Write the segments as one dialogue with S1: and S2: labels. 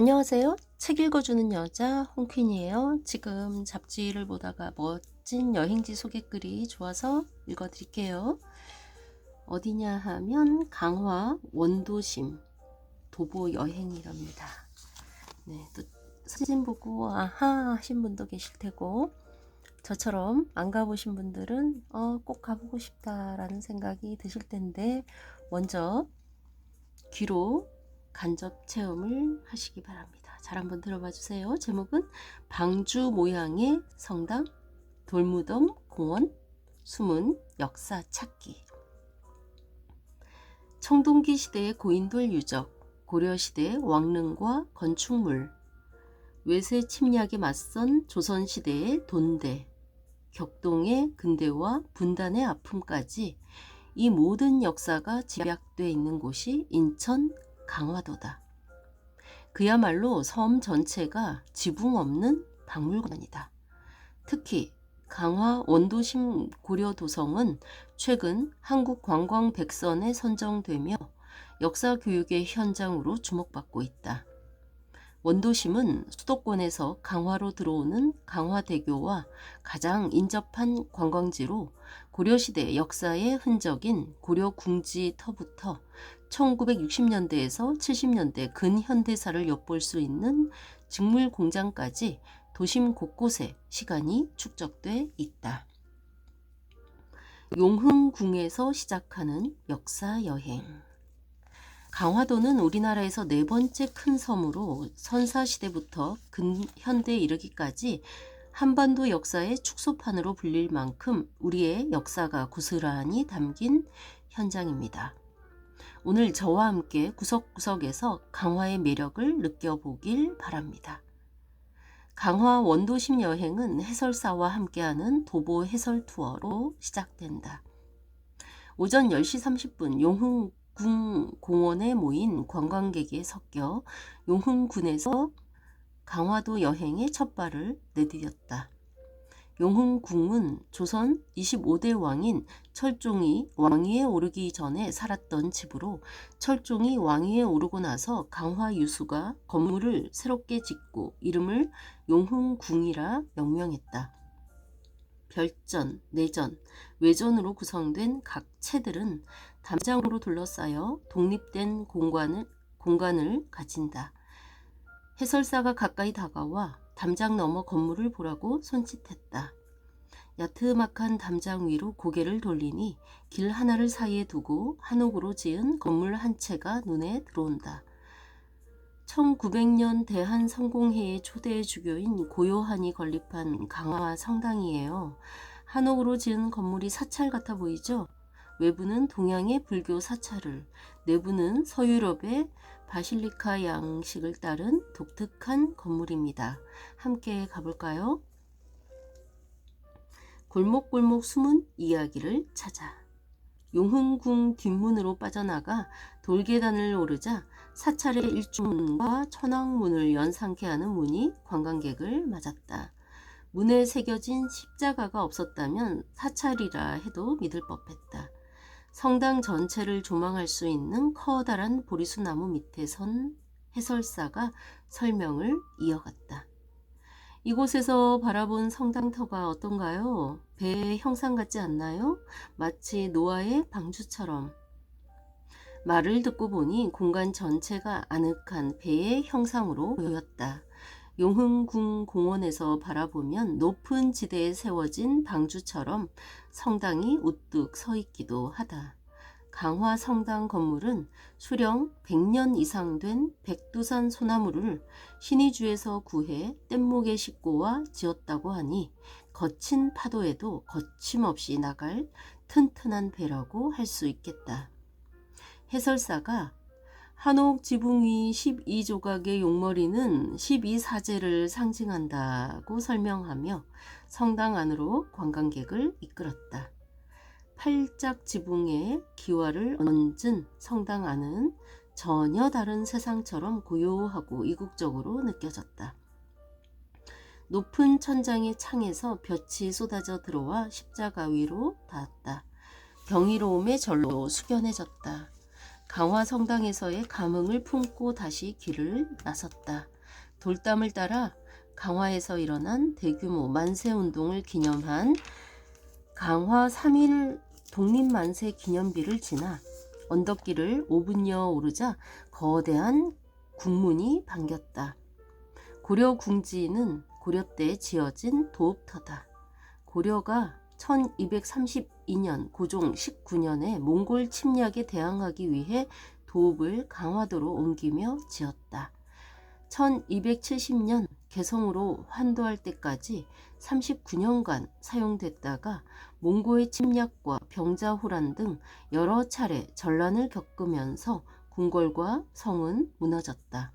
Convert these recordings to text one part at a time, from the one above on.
S1: 안녕하세요. 책 읽어주는 여자 홍퀸이에요. 지금 잡지를 보다가 멋진 여행지 소개글이 좋아서 읽어드릴게요. 어디냐 하면 강화 원도심 도보 여행이랍니다. 네, 또 사진 보고 아하 하신 분도 계실 테고 저처럼 안 가보신 분들은 어, 꼭 가보고 싶다라는 생각이 드실 텐데 먼저 귀로 간접 체험을 하시기 바랍니다. 잘 한번 들어봐 주세요. 제목은 방주 모양의 성당, 돌무덤, 공원, 숨은 역사 찾기. 청동기 시대의 고인돌 유적, 고려 시대의 왕릉과 건축물, 외세 침략에 맞선 조선 시대의 돈대, 격동의 근대와 분단의 아픔까지 이 모든 역사가 집약되어 있는 곳이 인천 강화도다. 그야말로 섬 전체가 지붕 없는 박물관이다. 특히 강화 원도심 고려도성은 최근 한국 관광 백선에 선정되며 역사 교육의 현장으로 주목받고 있다. 원도심은 수도권에서 강화로 들어오는 강화대교와 가장 인접한 관광지로 고려시대 역사의 흔적인 고려궁지터부터 1960년대에서 70년대 근현대사를 엿볼 수 있는 직물 공장까지 도심 곳곳에 시간이 축적돼 있다. 용흥궁에서 시작하는 역사 여행. 강화도는 우리나라에서 네 번째 큰 섬으로 선사시대부터 근현대에 이르기까지 한반도 역사의 축소판으로 불릴 만큼 우리의 역사가 고스란히 담긴 현장입니다. 오늘 저와 함께 구석구석에서 강화의 매력을 느껴보길 바랍니다. 강화 원도심 여행은 해설사와 함께하는 도보 해설 투어로 시작된다. 오전 10시 30분 용흥궁 공원에 모인 관광객에 섞여 용흥군에서 강화도 여행의 첫 발을 내디뎠다. 용흥궁은 조선 25대 왕인 철종이 왕위에 오르기 전에 살았던 집으로 철종이 왕위에 오르고 나서 강화 유수가 건물을 새롭게 짓고 이름을 용흥궁이라 명명했다. 별전, 내전, 외전으로 구성된 각 채들은 담장으로 둘러싸여 독립된 공간을, 공간을 가진다. 해설사가 가까이 다가와 담장 너머 건물을 보라고 손짓했다. 야트막한 담장 위로 고개를 돌리니 길 하나를 사이에 두고 한옥으로 지은 건물 한 채가 눈에 들어온다. 1900년 대한 성공회의 초대 주교인 고요한이 건립한 강화 성당이에요. 한옥으로 지은 건물이 사찰 같아 보이죠? 외부는 동양의 불교 사찰을, 내부는 서유럽의 바실리카 양식을 따른 독특한 건물입니다. 함께 가볼까요? 골목골목 숨은 이야기를 찾아 용흥궁 뒷문으로 빠져나가 돌계단을 오르자 사찰의 일중문과 천왕문을 연상케 하는 문이 관광객을 맞았다. 문에 새겨진 십자가가 없었다면 사찰이라 해도 믿을 법했다. 성당 전체를 조망할 수 있는 커다란 보리수 나무 밑에 선 해설사가 설명을 이어갔다. 이곳에서 바라본 성당터가 어떤가요? 배의 형상 같지 않나요? 마치 노아의 방주처럼. 말을 듣고 보니 공간 전체가 아늑한 배의 형상으로 보였다. 용흥궁 공원에서 바라보면 높은 지대에 세워진 방주처럼 성당이 우뚝 서 있기도 하다. 강화 성당 건물은 수령 100년 이상 된 백두산 소나무를 신의주에서 구해 뗏목에 싣고와 지었다고 하니 거친 파도에도 거침없이 나갈 튼튼한 배라고 할 수 있겠다. 해설사가 한옥 지붕 위 12조각의 용머리는 12사제를 상징한다고 설명하며 성당 안으로 관광객을 이끌었다. 팔짝 지붕에 기와를 얹은 성당 안은 전혀 다른 세상처럼 고요하고 이국적으로 느껴졌다. 높은 천장의 창에서 볕이 쏟아져 들어와 십자가 위로 닿았다. 경이로움의 절로 숙연해졌다. 강화 성당에서의 감흥을 품고 다시 길을 나섰다. 돌담을 따라 강화에서 일어난 대규모 만세 운동을 기념한 강화 3일 독립만세 기념비를 지나 언덕길을 5분여 오르자 거대한 궁문이 반겼다. 고려 궁지는 고려 때 지어진 도읍터다. 고려가 1232년 고종 19년에 몽골 침략에 대항하기 위해 도읍을 강화도로 옮기며 지었다. 1270년 개성으로 환도할 때까지 39년간 사용됐다가 몽고의 침략과 병자호란 등 여러 차례 전란을 겪으면서 궁궐과 성은 무너졌다.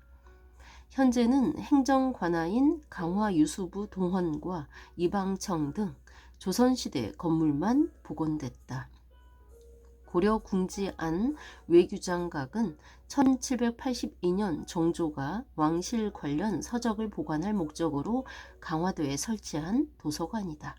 S1: 현재는 행정관아인 강화 유수부 동헌과 이방청 등 조선시대 건물만 복원됐다. 고려 궁지 안 외규장각은 1782년 정조가 왕실 관련 서적을 보관할 목적으로 강화도에 설치한 도서관이다.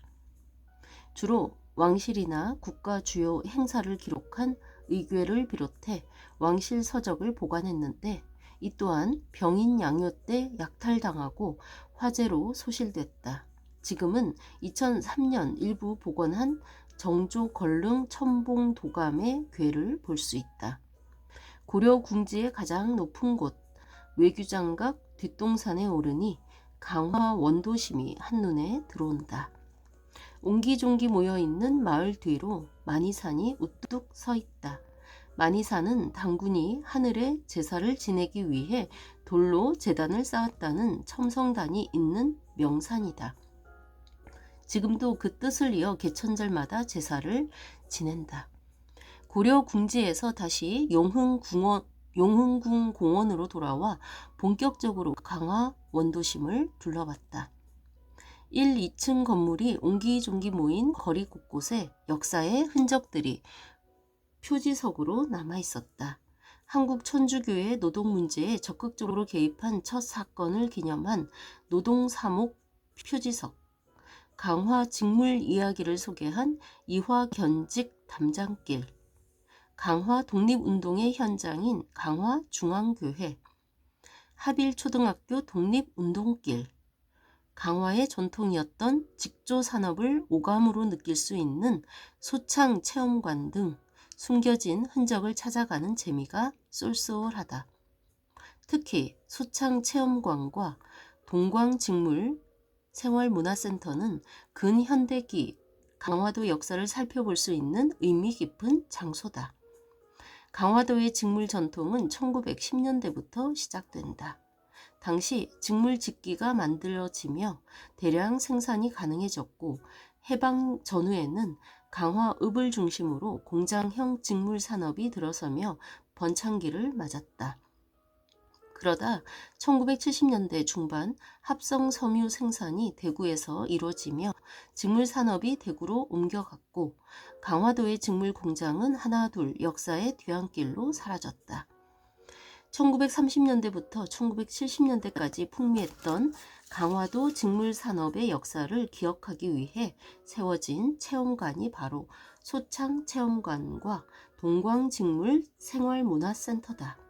S1: 주로 왕실이나 국가 주요 행사를 기록한 의궤를 비롯해 왕실 서적을 보관했는데 이 또한 병인 양요 때 약탈당하고 화재로 소실됐다. 지금은 2003년 일부 복원한 정조 걸릉 첨봉 도감의 궤를 볼 수 있다. 고려 궁지의 가장 높은 곳 외규장각 뒷동산에 오르니 강화 원도심이 한눈에 들어온다. 옹기종기 모여 있는 마을 뒤로 만이산이 우뚝 서 있다. 만이산은 당군이 하늘에 제사를 지내기 위해 돌로 재단을 쌓았다는 첨성단이 있는 명산이다. 지금도 그 뜻을 이어 개천절마다 제사를 지낸다. 고려 궁지에서 다시 용흥궁원, 용흥궁 공원으로 돌아와 본격적으로 강화 원도심을 둘러봤다. 1, 2층 건물이 옹기종기 모인 거리 곳곳에 역사의 흔적들이 표지석으로 남아 있었다. 한국 천주교의 노동 문제에 적극적으로 개입한 첫 사건을 기념한 노동 사목 표지석, 강화 직물 이야기를 소개한 이화 견직 담장길, 강화 독립운동의 현장인 강화 중앙교회, 하빌초등학교 독립운동길, 강화의 전통이었던 직조 산업을 오감으로 느낄 수 있는 소창 체험관 등 숨겨진 흔적을 찾아가는 재미가 쏠쏠하다. 특히 소창 체험관과 동광 직물 생활문화센터는 근현대기 강화도 역사를 살펴볼 수 있는 의미 깊은 장소다. 강화도의 직물 전통은 1910년대부터 시작된다. 당시 직물 직기가 만들어지며 대량 생산이 가능해졌고 해방 전후에는 강화읍을 중심으로 공장형 직물 산업이 들어서며 번창기를 맞았다. 그러다 1970년대 중반 합성 섬유 생산이 대구에서 이루어지며 직물 산업이 대구로 옮겨갔고 강화도의 직물 공장은 하나 둘 역사의 뒤안길로 사라졌다. 1930년대부터 1970년대까지 풍미했던 강화도 직물 산업의 역사를 기억하기 위해 세워진 체험관이 바로 소창 체험관과 동광 직물 생활문화센터다.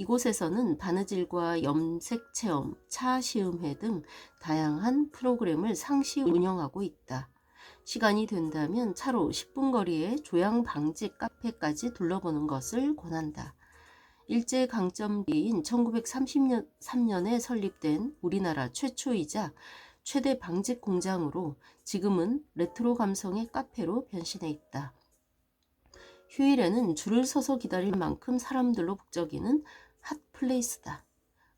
S1: 이곳에서는 바느질과 염색 체험, 차 시음회 등 다양한 프로그램을 상시 운영하고 있다. 시간이 된다면 차로 10분 거리의 조양 방지 카페까지 둘러보는 것을 권한다. 일제 강점기인 1933년에 설립된 우리나라 최초이자 최대 방직 공장으로 지금은 레트로 감성의 카페로 변신해 있다. 휴일에는 줄을 서서 기다릴 만큼 사람들로 북적이는 핫플레이스다.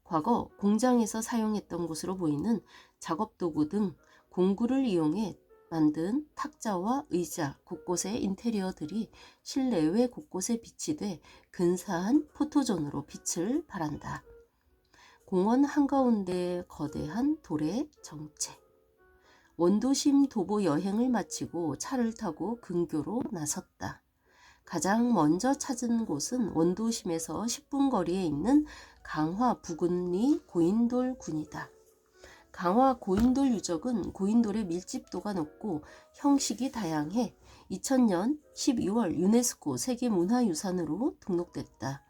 S1: 과거 공장에서 사용했던 곳으로 보이는 작업도구 등 공구를 이용해 만든 탁자와 의자, 곳곳의 인테리어들이 실내외 곳곳에 비치돼 근사한 포토존으로 빛을 발한다. 공원 한가운데 거대한 돌의 정체. 원도심 도보 여행을 마치고 차를 타고 근교로 나섰다. 가장 먼저 찾은 곳은 원도심에서 10분 거리에 있는 강화 부근리 고인돌 군이다. 강화 고인돌 유적은 고인돌의 밀집도가 높고 형식이 다양해 2000년 12월 유네스코 세계문화유산으로 등록됐다.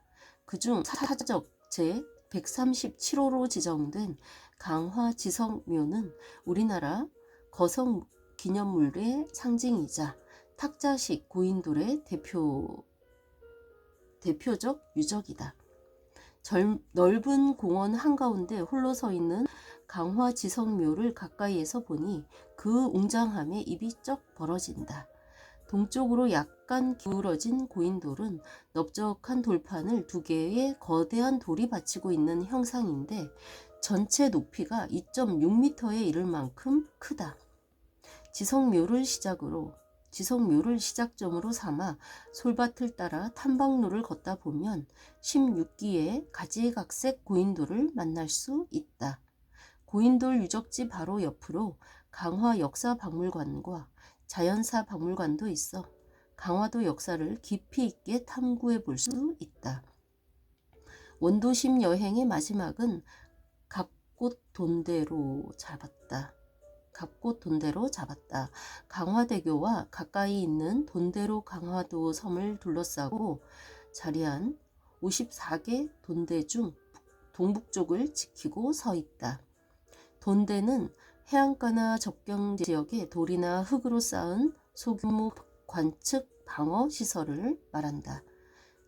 S1: 그중 사적 제 137호로 지정된 강화지성묘는 우리나라 거성 기념물의 상징이자 탁자식 고인돌의 대표 대표적 유적이다. 절, 넓은 공원 한가운데 홀로 서 있는 강화지성묘를 가까이에서 보니 그 웅장함에 입이 쩍 벌어진다. 동쪽으로 약간 기울어진 고인돌은 넓적한 돌판을 두 개의 거대한 돌이 받치고 있는 형상인데 전체 높이가 2.6m에 이를 만큼 크다. 지성묘를 시작으로 지성묘를 시작점으로 삼아 솔밭을 따라 탐방로를 걷다 보면 16기의 가지각색 고인돌을 만날 수 있다. 고인돌 유적지 바로 옆으로 강화 역사박물관과 자연사 박물관도 있어 강화도 역사를 깊이 있게 탐구해 볼 수 있다. 원도심 여행의 마지막은 갑꽃 돈대로 잡았다. 갑꽃 돈대로 잡았다. 강화대교와 가까이 있는 돈대로 강화도 섬을 둘러싸고 자리한 54개 돈대 중 동북쪽을 지키고 서 있다. 돈대는 해안가나 접경 지역에 돌이나 흙으로 쌓은 소규모 관측 방어 시설을 말한다.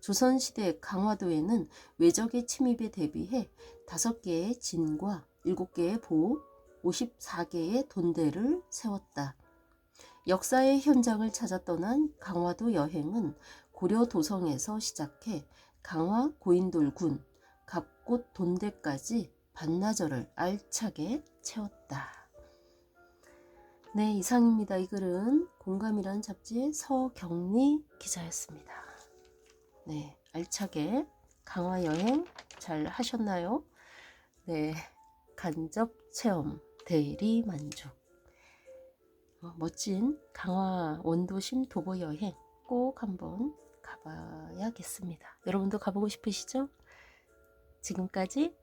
S1: 조선시대 강화도에는 외적의 침입에 대비해 5개의 진과 7개의 보, 54개의 돈대를 세웠다. 역사의 현장을 찾아 떠난 강화도 여행은 고려 도성에서 시작해 강화 고인돌군, 갑꽃 돈대까지 반나절을 알차게 채웠다. 네, 이상입니다. 이 글은 공감이란 잡지의 서경리 기자였습니다. 네, 알차게 강화 여행 잘 하셨나요? 네, 간접 체험 대리 만족. 어, 멋진 강화 원도심 도보 여행 꼭 한번 가봐야겠습니다. 여러분도 가보고 싶으시죠? 지금까지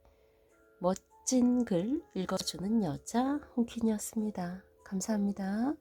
S1: 멋진 글 읽어주는 여자 홍킨이었습니다. 감사합니다.